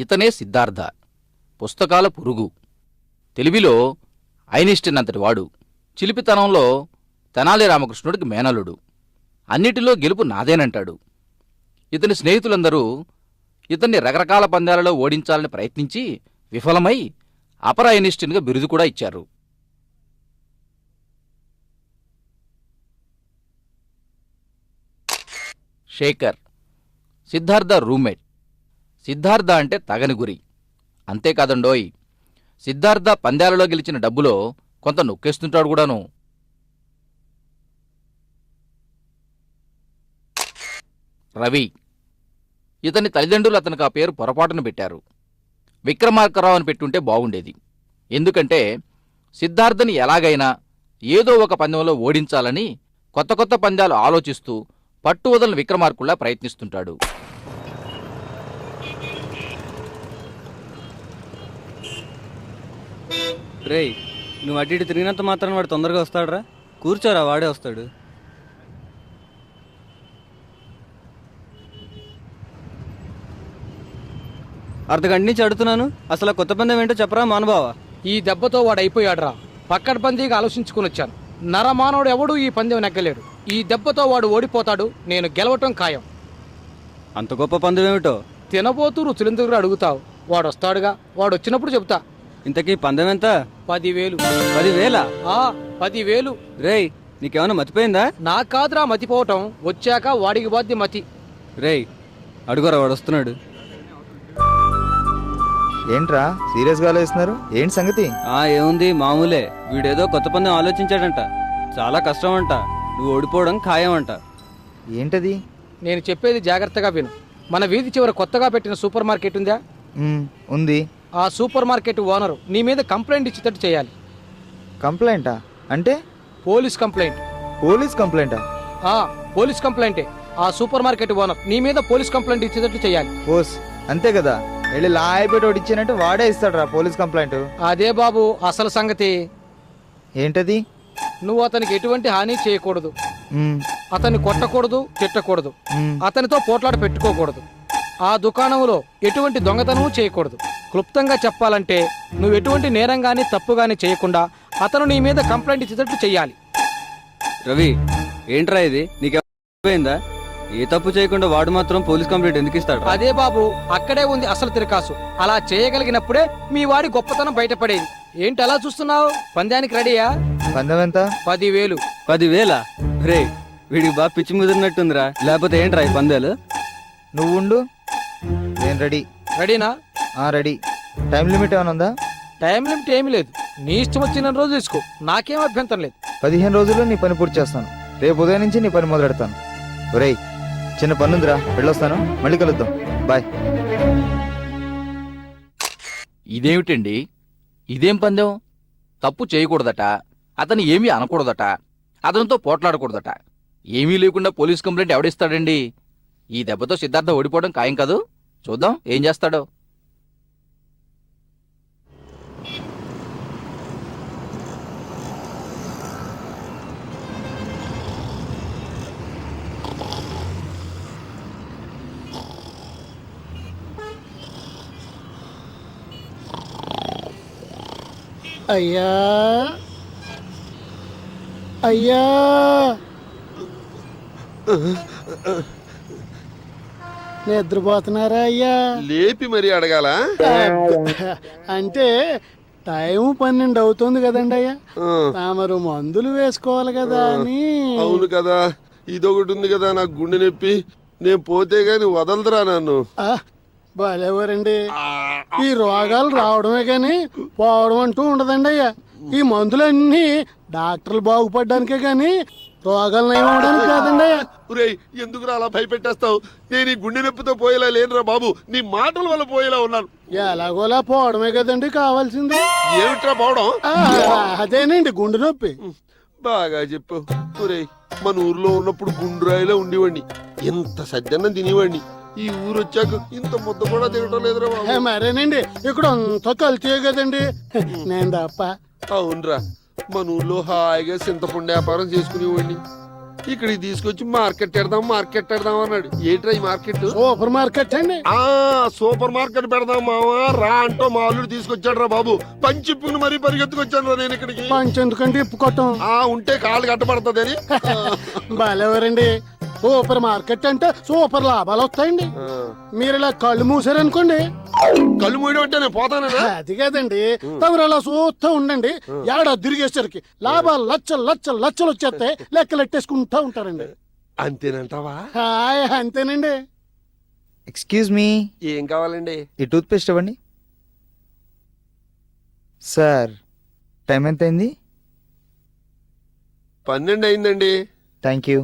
ఇతనే సిద్ధార్థ. పుస్తకాల పురుగు. తెలివిలో ఐనిస్టిన్ అంతటి వాడు. చిలిపితనంలో తెనాలి రామకృష్ణుడికి మేనలుడు. అన్నిటిలో గెలుపు నాదేనంటాడు. ఇతని స్నేహితులందరూ ఇతన్ని రకరకాల పందాలలో ఓడించాలని ప్రయత్నించి విఫలమై అపర ఐనిస్టిన్గా బిరుదు కూడా ఇచ్చారు. శేఖర్. సిద్ధార్థ రూమ్మేట్. సిద్ధార్థ అంటే తగని గురి. అంతేకాదండోయ్ సిద్ధార్థ పందాలలో గెలిచిన డబ్బులో కొంత నొక్కేస్తుంటాడు కూడాను. రవి. ఇతని తల్లిదండ్రులు అతనికి ఆ పేరు పొరపాటున పెట్టారు. విక్రమార్కరావు అని పెట్టుంటే బాగుండేది. ఎందుకంటే సిద్ధార్థని ఎలాగైనా ఏదో ఒక పందెంలో ఓడించాలని కొత్త కొత్త పందాలు ఆలోచిస్తూ పట్టు వదలని విక్రమార్కుల్లా ప్రయత్నిస్తుంటాడు. రేయ్ నువ్వు అటు ఇటు తిరిగినంత మాత్రం వాడు తొందరగా వస్తాడురా. కూర్చోరా వాడే వస్తాడు. అర్ధగంట నుంచి అడుగుతున్నాను అసలు కొత్త పందెం ఏంటో చెప్పరా మానబావా? ఈ దెబ్బతో వాడు అయిపోయాడురా. పక్కడబందీగా ఆలోచించుకుని వచ్చాను. నరమానవుడు ఎవడు ఈ పందెం నెగ్గలేడు. ఈ దెబ్బతో వాడు ఓడిపోతాడు నేను గెలవటం ఖాయం. అంత గొప్ప పందెం ఏమిటో? తినబోతూ రుచులెందుకు అడుగుతావు? వాడు వస్తాడుగా వాడు వచ్చినప్పుడు చెప్తా ఇంతకీ పందెం ఎంత పదివేలు. పదివేల? ఆ పదివేలు. రేయ్ నీకేమైనా మతిపోయిందా? నా కాదురా మతిపోవటం. వచ్చాక వాడికి బాధ్య మతి. రేయ్ అడుగురా వాడు వస్తున్నాడు ఏంట్రా సీరియస్గా ఆలోచిస్తున్నారు? ఏంటి సంగతి? ఆ ఏముంది మామూలే. వీడేదో కొత్త పందెం ఆలోచించాడంట. చాలా కష్టం అంట నువ్వు ఓడిపోవడం ఖాయం అంట ఏంటది? నేను చెప్పేది జాగ్రత్తగా విను. మన వీధి చివర కొత్తగా పెట్టిన సూపర్ మార్కెట్ ఉందా? ఉంది. ఆ సూపర్ మార్కెట్ ఓనరు నీ మీద కంప్లైంట్ ఇచ్చేటట్టు చేయాలి. కంప్లైంటా? అంటే? Police complaint. పోలీస్ కంప్లైంటా? ఆ పోలీస్ కంప్లైంటే. ఆ సూపర్ మార్కెట్ ఓనర్ నీ మీద పోలీస్ కంప్లైంట్ ఇచ్చేటట్టు చేయాలి. ఓస్ అంతే కదా? వెళ్ళి లాయపేట ఒకటి ఇచ్చానంటే వాడే ఇస్తాడురా పోలీస్ కంప్లైంట్. అదే బాబు అసలు సంగతి. ఏంటది? నువ్వు అతనికి ఎటువంటి హాని చేయకూడదు. మ్, అతన్ని కొట్టకూడదు తిట్టకూడదు. మ్, అతనితో పోట్లాట పెట్టుకోకూడదు. ఆ దుకాణంలో ఎటువంటి దొంగతనము చేయకూడదు. క్లుప్తంగా చెప్పాలంటే నువ్వు ఎటువంటి నేరం గాని తప్పు గాని చేయకుండా అతను నీ మీద కంప్లైంట్ ఇచ్చేటట్టు చేయాలి రవి ఏంట్రా ఇది? నీకేమైందా ఏ తప్పు చేయకుండా వాడు మాత్రం పోలీస్ కంప్లైంట్ ఎందుకు ఇస్తాడు అదే బాబు అక్కడే ఉంది అసలు తిరకాసు. అలా చేయగలిగినప్పుడే మీ వాడి గొప్పతనం బయటపడేది. ఏంటి అలా చూస్తున్నావు? పందానికి రెడీయా? పందెం ఎంత? పదివేలు. పదివేల? రే వీడికి బాగా పిచ్చి ముదిరినట్టుందిరా. లేకపోతే ఏంట్రా ఈ పందాలు? నువ్వు ఉండు నేను రెడీ. రెడీనా? రెడీ. టైం లిమిట్ ఏమైనా ఉందా? టైం లిమిట్ ఏమీ లేదు. నీ ఇష్టం వచ్చిన రోజు తీసుకో. నాకేం అభ్యంతరం లేదు. పదిహేను రోజుల్లో నీ పని పూర్తి చేస్తాను. రేపు ఉదయం నుంచి నీ పని మొదలెడతాను. ఒరేయ్ చిన్న పని ఉందిరా వెళ్ళొస్తాను. మళ్ళీ కలుద్దాం. బాయ్. ఇదేమిటండి? ఇదేం పందెం? తప్పు చేయకూడదట. అతను ఏమీ అనకూడదట. అతనితో పోట్లాడకూడదట. ఏమీ లేకుండా పోలీస్ కంప్లైంట్ ఎవడిస్తాడండి? ఈ దెబ్బతో సిద్ధార్థ ఓడిపోవడం ఖాయం కాదు. చూద్దాం ఏం చేస్తాడో. అయ్యా. అయ్యా. నిద్రపోతున్నారా అయ్యా? లేపి మరీ అడగాల? అంటే టైం పన్నెండు అవుతుంది కదండి అయ్యా. తామరు మందులు వేసుకోవాలి కదా అని. అవును కదా. ఇదొకటి ఉంది కదా నాకు గుండె నొప్పి. నేను పోతే గాని వదలదురా నన్ను. ఆ, భలేవారండి ఈ రోగాలు రావడమే కానీ పోవడం అంటూ ఉండదండి అయ్యా. ఈ మందులన్నీ డాక్టర్లు బాగుపడడానికే కానీ రోగాలు నయం అవడానికి కాదండి అయ్యా. ఎందుకురా అలా భయపెట్టేస్తావు? నేను ఈ గుండె నొప్పితో పోయేలా లేనురా బాబు. నీ మాటల వల్ల పోయేలా ఉన్నాను. ఎలాగోలా పోవడమే కదండి కావాల్సింది. ఏమిట్రా పోవడం? ఆ, అదేనండి గుండె నొప్పి. బాగా చెప్పు. మన ఊర్లో ఉన్నప్పుడు గుండ్రాయిలో ఉండేవాడిని. ఎంత సజ్జన్నం తినేవాడిని. ఈ ఊరు వచ్చాక ఇంత ముద్ద కూడా తినటం లేదురా బాబు. మరేనండి? ఇక్కడ అంతా కలితే కదండి. నేను తప్ప. అవునరా. మన ఊర్లో హాయిగా చింతపండు వ్యాపారం చేసుకునేవాడిని. ఇక్కడికి తీసుకొచ్చి మార్కెట్ పెడదాం మార్కెట్ పెడదాం అన్నాడు. ఏంట్రా ఈ మార్కెట్? సూపర్ మార్కెట్ అండి. ఆ సూపర్ మార్కెట్ పెడదాం మావా. రా అంటూ మా అల్లుడు తీసుకొచ్చాడు రా బాబు పంచిప్పుని మరీ పరిగెత్తుకొచ్చాను రా నేను ఇక్కడికి. పంచెందుకంటే ఇప్పు కొట్టం. ఆ ఉంటే కాళ్ళు కట్టబడుతుంది బాలేవరండి సూపర్ మార్కెట్ అంటే సూపర్ లాభాలు వస్తాయండి. మీరు ఇలా కళ్ళు మూసారనుకోండి. కళ్ళు మూయడం అంటే నేను పోతానా అది కాదండి. తమరు అలా చూస్తూ ఉండండి. ఏడాది తిరిగేసరికి లాభాలు లచ్చలు లచ్చలు లచ్చలు వచ్చేస్తాయి. లెక్కలు ఎట్టేసుకుంటా ఉంటారండి. అంతేనంటావా? హాయ్ అంతేనండి. ఎక్స్క్యూజ్ మీ ఏం కావాలండి? ఈ టూత్ పేస్ట్ ఇవ్వండి. సార్ టైం ఎంత అయింది పన్నెండు అయిందండి thank you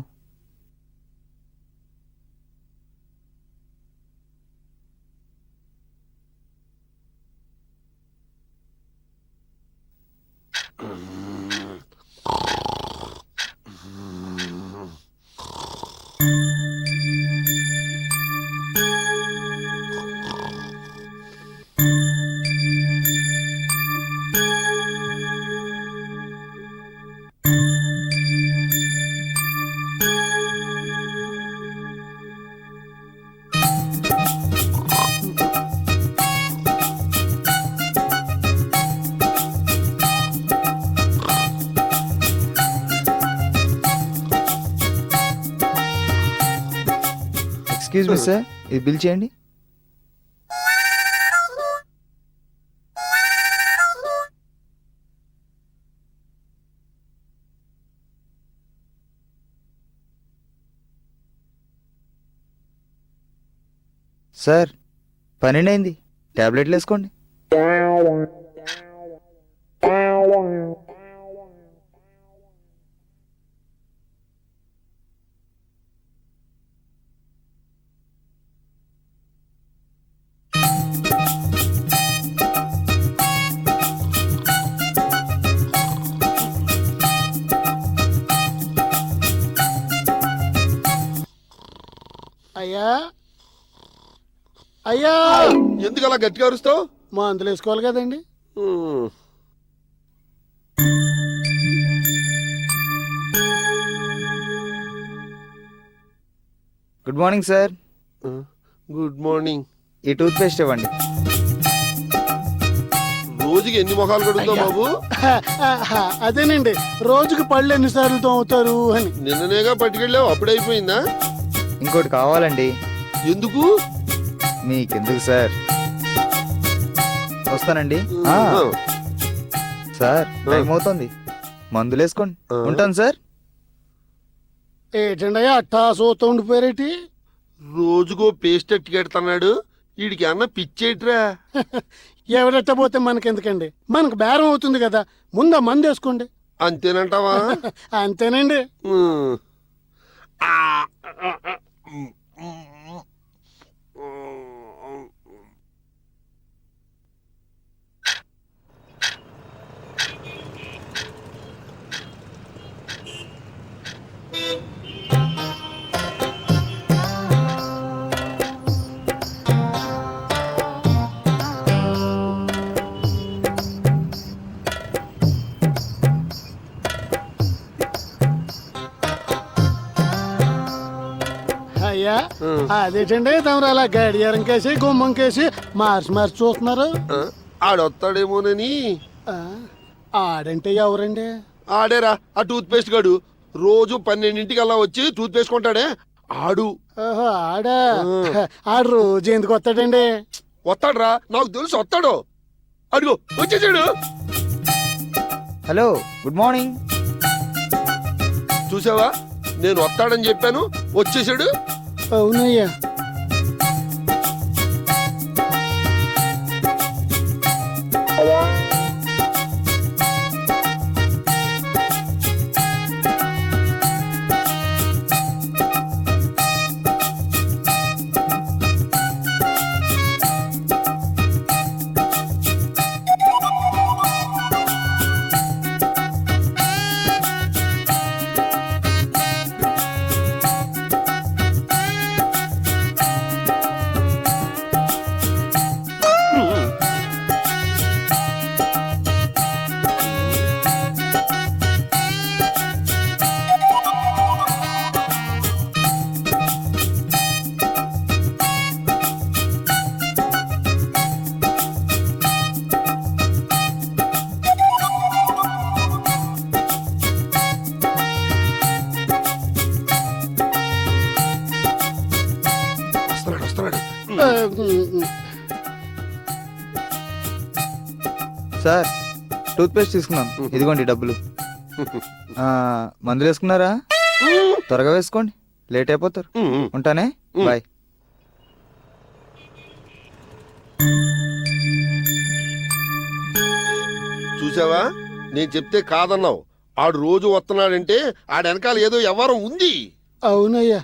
excuse me sir ఇది బిల్ చేయండి. సార్ పన్నెండు అయింది ట్యాబ్లెట్లు వేసుకోండి. అయ్యా! ఎందుకు అలా గట్టిగా అరుస్తావు? మందులు వేసుకోవాలి కదండి. Good morning sir. Good morning. ఈ టూత్ పేస్ట్ ఇవ్వండి. రోజుకి ఎన్ని మొఖాలు కడుగుతావు బాబు? అదేనండి. రోజుకి పళ్ళు ఎన్నిసార్లు తోముతారు అని. నిన్ననేగా పట్టుకెళ్ళావు అప్పుడైపోయిందా ఇంకోటి కావాలండి. ఎందుకు? మీకెందుకు సార్? వస్తానండి. ఆ, సార్ టైం అవుతుంది. మందులు వేసుకోండి ఆ. ఉంటాను సార్. ఏంటండి అయ్యా అట్టా సూత ఉండిపోయారేటి? రోజుకో పేస్ట్ అట్టి కడుతున్నాడు. వీడికి అన్న పిచ్చేట్రా? ఎవరెట్ట పోతే మనకెందుకండి? మనకు బేరం అవుతుంది కదా. ముందు ఆ మందు వేసుకోండి. అంతేనంటావా? అంతేనండి. ఉమ్. ఆ, ఆ, ఆ, ఉమ్, ఉమ్, ఉమ్. అదేటండి తమరు అలా గడియారం కేసి గుమ్మం కేసి మార్చి మార్చి చూస్తున్నారు. ఆ, ఆడొస్తాడేమోనని ఆడంటే ఎవరండి? ఆడేరా ఆ టూత్ పేస్ట్ గాడు. రోజు పన్నెండింటికి అలా వచ్చి టూత్ పేస్ట్ కొంటాడే. ఆడు. ఓహో ఆడా? ఆడు రోజు ఎందుకు వస్తాడండి? వస్తాడ్రా నాకు తెలుసు వస్తాడు. అడుగు వచ్చేసాడు హలో గుడ్ మార్నింగ్. చూసావా? నేను వస్తాడని చెప్పాను వచ్చేసాడు. అవునయ్యా సార్ టూత్ పేస్ట్ తీసుకున్నాను ఇదిగోండి డబ్బులు. మందులు వేసుకున్నారా? త్వరగా వేసుకోండి. లేట్ అయిపోతారు. ఉంటానే? బాయ్. చూసావా? నేను చెప్తే కాదన్నావు. ఆడు రోజు వస్తున్నాడంటే ఆడ వెనకాల ఏదో వ్యవహారం ఉంది. అవునయ్యా.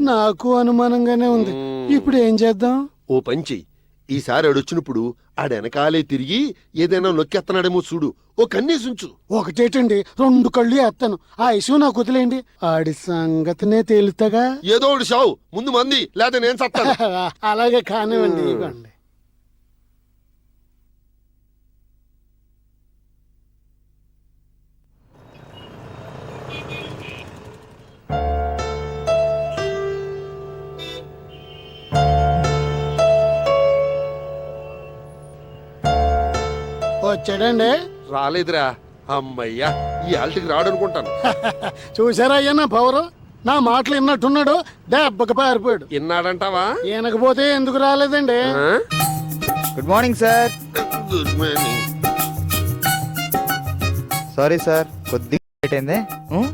నాకు అనుమానంగానే ఉంది. ఇప్పుడు ఏం చేద్దాం? ఓ పంచి ఈసారి ఆడొచ్చినప్పుడు ఆడ వెనకాలే తిరిగి ఏదైనా నొక్కెత్తనాడేమో చూడు. ఓ కన్నేసుంచు. ఒకటేటండి రెండు కళ్ళు వేస్తాను ఆ ఇష్యూ నాకు వదిలేయండి. ఆడి సంగతినే తేలుతాగా. ఏదో ఒకటి షావు ముందు మంది లేదా నేను సత్తాను. అలాగే కానివ్వండి ఇవ్వండి. వచ్చాడండి? రాలేదురా. అమ్మయ్యా ఈ ఆల్టికి రాడనుకుంటాను. చూసారా అయ్యా నా పవరు? నా మాటలు విన్నట్టున్నాడు దెబ్బకి పారిపోయాడు. విన్నాడంటావా ఈనకపోతే ఎందుకు రాలేదండి? Good morning sir good morning sorry sir కొద్దిగా లేట్ అయిందే. ఉం?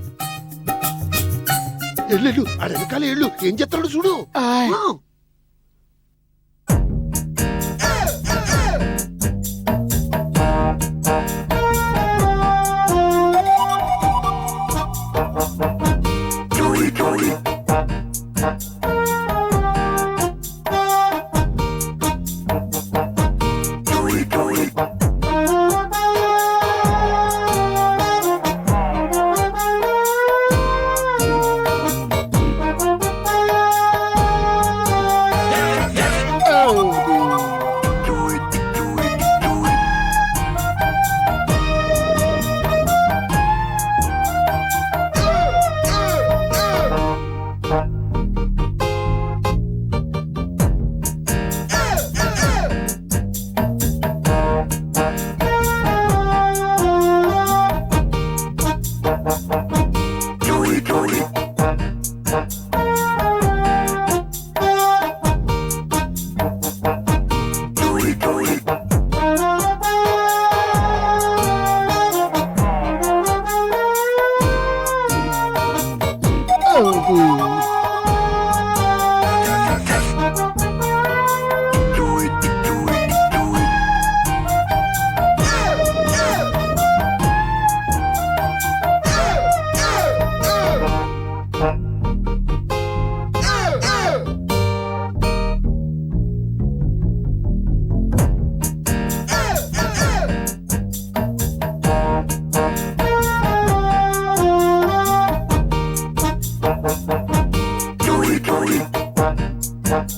ఎల్లు ఆడ వెనకాల ఎల్లు ఏం చెప్తాడు చూడు. ఆయ్. Yeah.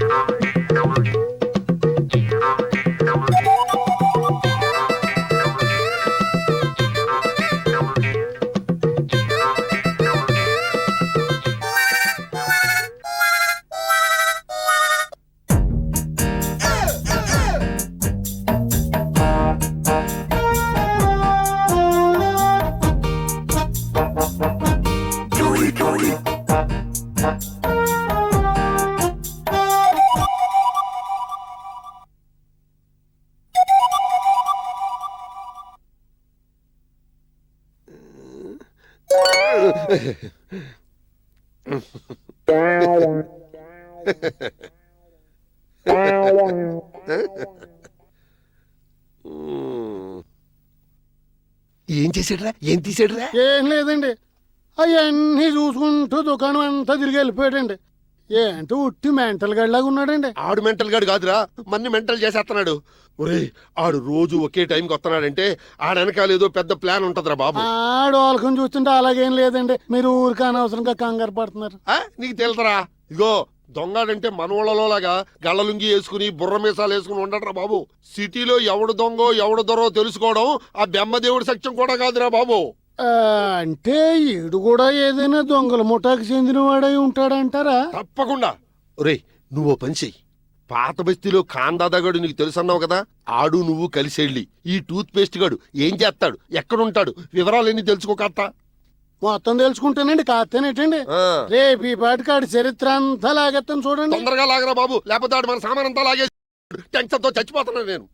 ఆ. ఏం చేసాడురా ఏం తీసాడురా ఏం లేదండి. అవన్నీ చూసుకుంటూ దుకాణం అంతా తిరిగి వెళ్ళిపోయాడండి. ఏంటో ఉట్టి మెంటల్ గడిలాగా ఉన్నాడండి. ఆడు మెంటల్ గాడు కాదురా మన్ని మెంటల్ చేసేస్తున్నాడు. ఒరేయ్ ఆడు రోజు ఒకే టైంకి వస్తున్నాడంటే ఆడ వెనకాల ఏదో పెద్ద ప్లాన్ ఉంటదిరా బాబు. ఆడు వాళ్ళకం చూస్తుంటే అలాగేం లేదండి. మీరు ఊరికి అనవసరంగా కంగారు పడుతున్నారు. ఆ, నీకు తెలుసరా ఇగో దొంగడంటే మనోళ్ళలో లాగా గళ్ళలుంగి వేసుకుని బుర్ర మీసాలు వేసుకుని ఉండట్రా బాబు. సిటీలో ఎవడు దొంగో ఎవడు దొరో తెలుసుకోవడం ఆ బెమ్మదేవుడి సత్యం కూడా కాదురా బాబు. అంటే ఈడు కూడా ఏదైనా దొంగల ముఠాకు చెందిన వాడై ఉంటాడంటారా? తప్పకుండా. ఒరేయ్ నువ్వు పని చెయ్యి. పాత బస్తీలో కాందాదగాడు నీకు తెలుసు అన్నావు కదా? ఆడు నువ్వు కలిసేళ్ళి ఈ టూత్ పేస్ట్ గాడు ఏం చేస్తాడు? ఎక్కడుంటాడు? వివరాలన్నీ తెలుసుకోకత్తా మొత్తం తెలుసుకుంటానండి కాస్తేనేటండి ఆ, రేపు ఈ పాటికి ఆడి చరిత్ర అంతా లాగెత్తాను చూడండి. తొందరగా లాగరా బాబు. లేకపోతే ఆడు మన సామాన్ అంతా లాగే టెన్షన్తో చచ్చిపోతున్నాను నేను.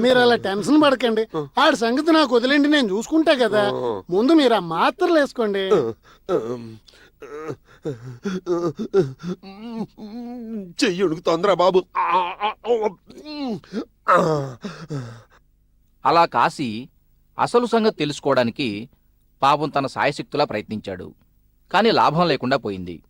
మీరు అలా టెన్షన్ పడకండి. ఆడి సంగతి నాకు వదిలేండి నేను చూసుకుంటా కదా. ముందు మీరు ఆ మాత్రలు వేసుకోండి. చెయ్యుడికి తొందర బాబు. అలా కాసి అసలు సంగతి తెలుసుకోవడానికి పాపం తన సాయశక్తులా ప్రయత్నించాడు. కానీ లాభం లేకుండా పోయింది.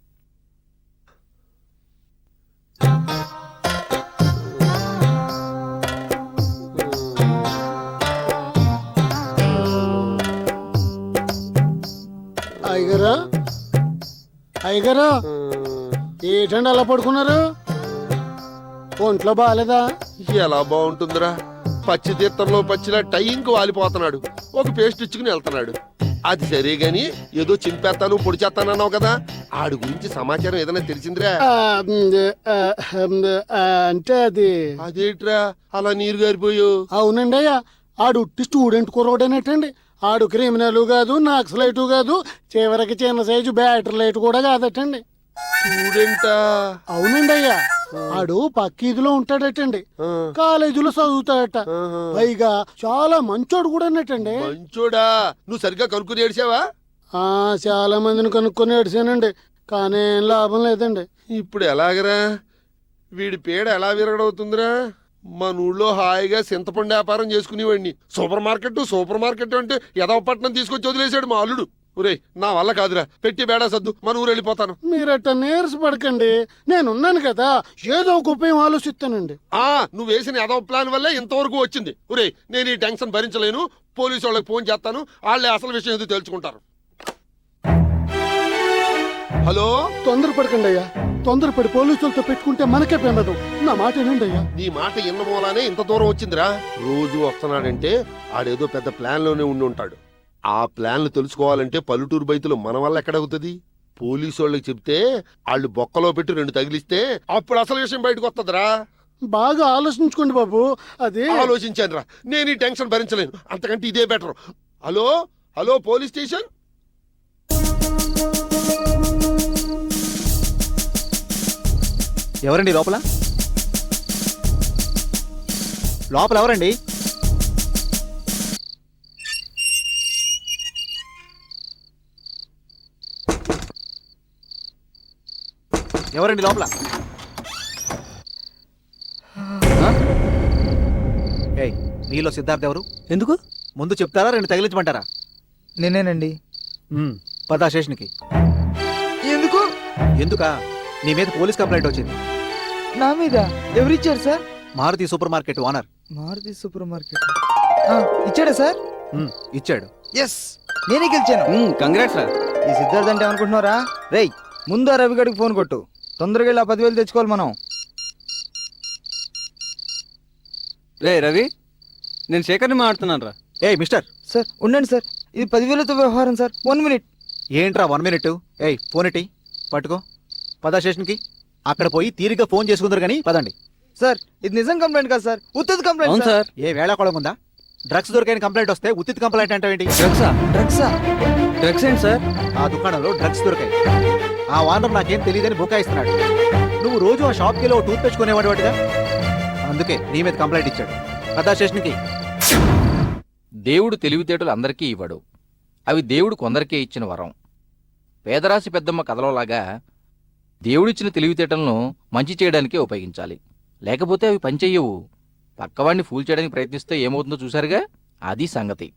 అయ్యగారు? అయ్యగారు ఏంటండి అలా పడుకున్నారు? ఒంట్లో బాగాలేదా ఎలా బాగుంటుందిరా? పచ్చి తీర్థంలో పచ్చిలా టైంకి వాలిపోతున్నాడు. ఒక పేస్ట్ ఇచ్చుకుని వెళ్తున్నాడు. అది సరే గాని ఏదో చింపేస్తాను పొడి చేస్తాను అన్నావు కదా ఆడి గురించి సమాచారం ఏదైనా తెలిసిందిరా? అంటే అది అదేట్రా? అలా నీరు గారిపోయో? అవునండి అయ్యా. ఆడు ఉట్టి స్టూడెంట్ కుర్రోడేనటండి. ఆడు క్రిమినల్ కాదు నక్సలైటు కాదు చివరికి చిన్న సైజు బ్యాటరీ లైట్ కూడా కాదటండి. స్టూడెంటా అవునండి అయ్యా ఆడు పక్కీదిలో ఉంటాడటండి. కాలేజీలో చదువుతాడట. పైగా చాలా మంచోడు కూడా అన్నట్టండి. మంచోడా? నువ్వు సరిగ్గా కనుక్కుని ఏడిచావా? ఆ చాలా మందిని కనుక్కొని ఏడిచానండి కానీ ఏం లాభం లేదండి. ఇప్పుడు ఎలాగరా? వీడి పేడ ఎలా విరగడవుతుందిరా? మన ఊళ్ళో హాయిగా చింతపండు వ్యాపారం చేసుకునేవాడిని. సూపర్ మార్కెట్ సూపర్ మార్కెట్ అంటే యదవపట్నం తీసుకొచ్చి వదిలేశాడు మా అల్లుడు. ఒరేయ్ నా వల్ల కాదురా. పెట్టి బేడా సద్దు. మన ఊరు వెళ్ళిపోతాను. మీరట్ట నీరసపడకండి నేనున్నాను కదా. ఏదో ఒక ఉపాయం ఆలోచిస్తానండి. ఆ నువ్వు వేసిన యదవ ప్లాన్ వల్లే ఇంతవరకు వచ్చింది. ఒరేయ్ నేను ఈ టెన్షన్ భరించలేను. పోలీసు వాళ్ళకి ఫోన్ చేస్తాను. వాళ్ళే అసలు విషయం ఏదో తెలుసుకుంటారు. హలో? తొందరపడకండి అయ్యా తొందరపడి పోలీసులతో పెట్టుకుంటే మనకే పెమ్మదు నా మాట వినండి అయ్యా నీ మాట ఇన్న మూలానే ఇంత దూరం వచ్చిందిరా. రోజు వస్తున్నాడంటే ఆడేదో పెద్ద ప్లాన్లోనే ఉండి ఉంటాడు. ఆ ప్లాన్లు తెలుసుకోవాలంటే పల్లెటూరు బయతులు మన వల్ల ఎక్కడవుతుంది పోలీసు వాళ్ళకి చెప్తే వాళ్ళు బొక్కలో పెట్టి రెండు తగిలిస్తే అప్పుడు అసలు విషయం బయటకు వస్తుందిరా బాగా ఆలోచించుకోండి బాబు. అది ఆలోచించాను రా నేను ఈ టెన్షన్ భరించలేను. అంతకంటే ఇదే better. Hello? Hello police station? ఎవరండి లోపల? లోపల ఎవరండి? ఎవరండి లోపల? ఏయ్ మీలో సిద్ధార్థ్ ఎవరు? ఎందుకు? ముందు చెప్తారా రెండు తగిలించమంటారా? నేనేనండి పదా స్టేషన్కి. ఎందుకు? ఎందుకా? నీ మీద పోలీస్ కంప్లైంట్ వచ్చింది. నా మీద? ఎవరిచ్చారు sir? Maruti super market owner. Maruti super market. ఆ, ఇచ్చాడా సార్? ఉమ్, ఇచ్చాడు. ఎస్ నేనే గెలిచాను. కంగ్రాట్స్ రా ఈ సిద్ధార్థ్ అంటే అనుకుంటున్నారా రేయ్ ముందు ఆ రవిగడికి ఫోన్ కొట్టు. తొందరగా వెళ్ళి ఆ పదివేలు తెచ్చుకోవాలి మనం. రే రవి నేను శేఖర్ని మాట్లాడుతున్నాను రా ఏయ్ మిస్టర్. సార్ ఉండండి సార్. ఇది పదివేలతో వ్యవహారం సార్. వన్ మినిట్ ఏంట్రా వన్ మినిట్ ఏయ్ ఫోన్ ఇటీ పట్టుకో. పదా స్టేషన్కి. అక్కడ పోయి తీరిగ్గా ఫోన్ చేసుకుందరు కానీ పదండి. సార్ ఇది నిజం కంప్లైంట్ కాదు సార్. ఉత్తది అవును కంప్లైంట్ సార్. సార్. ఏ వేళాకోళం ఉందా? డ్రగ్స్ దొరికైన కంప్లైంట్ వస్తే ఉత్తిత్ కంప్లైంట్ అంటావేంటి డ్రగ్సా? డ్రగ్సా? డ్రగ్స్ ఏంటి సార్? ఆ దుకాణంలో డ్రగ్స్ దొరికాయి. ఆ వానరం నాకేం తెలియదని బుకాయిస్తున్నాడు. నువ్వు రోజు ఆ షాప్కి వెళ్ళి ఓ టూత్ తెచ్చుకునేవాడు వాటిగా అందుకే నీ మీద కంప్లైంట్ ఇచ్చాడు. పదా స్టేషన్కి. దేవుడు తెలివితేటలు అందరికీ ఇవ్వడు. అవి దేవుడు కొందరికే ఇచ్చిన వరం. పేదరాశి పెద్దమ్మ కథలోలాగా దేవుడిచ్చిన తెలివితేటలను మంచి చేయడానికే ఉపయోగించాలి. లేకపోతే అవి పనిచేయవు. పక్కవాడిని ఫూల్ చేయడానికి ప్రయత్నిస్తే ఏమవుతుందో చూశారుగా? అది సంగతి.